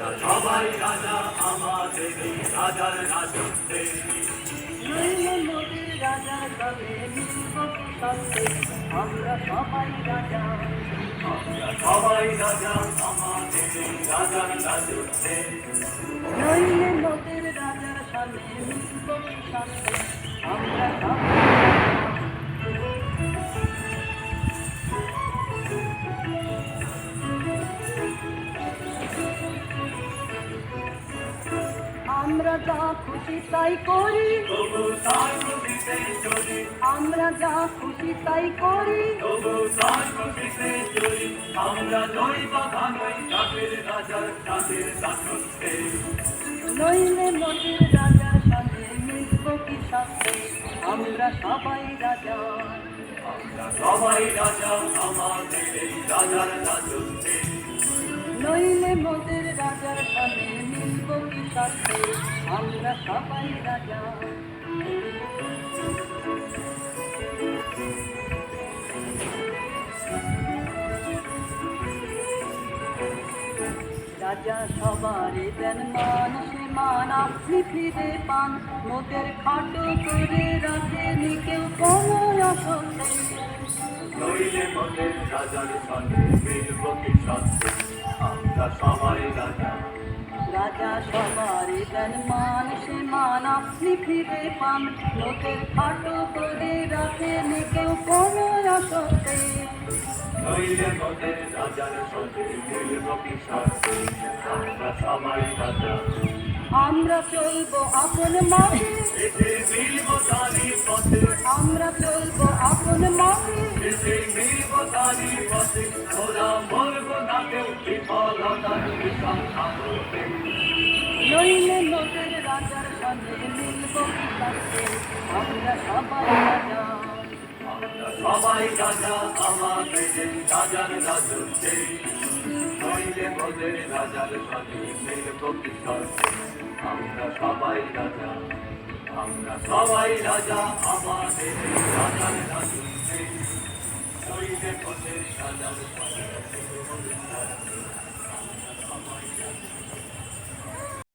আমরা সবাই রাজা আমাদের রাজার রাজত্বে কি সত্যে আমরা সবাই রাজা আমরা সবাই রাজা আমাদের রাজার রাজত্বে নইলে মোদের রাজার সামনে আমরা সবাই আমরা যা খুশি তাই করি। আমরা যা খুশি তাই করি। আমরা নই বাধা নই রাজার নইলে রাজার মিলব কি সত্যে আমরা সবাই রাজা। আমরা সবাই রাজা আমাদের রাজার রাজত্বে নইলে মোদের রাজার সামনে মিলব কি সত্যে আমরা সবাই রাজা। রাজা সবারই দেন মান সে মান আপনি ফিরে পান। মোদের খাটো করে রাখেনি কেউ। কোনো আসতে রাজার আমরা সবাই রাজা। রাজা সবারই দেন মান সে মান আপনি ফিরে পান। লোকের খাটো করে রাখেন কেউ কোনো নইলে মনের রাজার কি আমরা সবাই রাজা। আমরা চলবো আপন মিলব আমরা চলবো তারি ওরা মরব না কেউ বিফলতার বিষম সামনে নইলে লোকের রাজার সঙ্গে মিলব আমরা সবাই রাজা সবাই রাজা আমাদের রাজার রাজত্বে নইলে মনের রাজার সঙ্গে মিলব আমরা সবাই রাজা আমরা সবাই রাজা আমাদের রাজার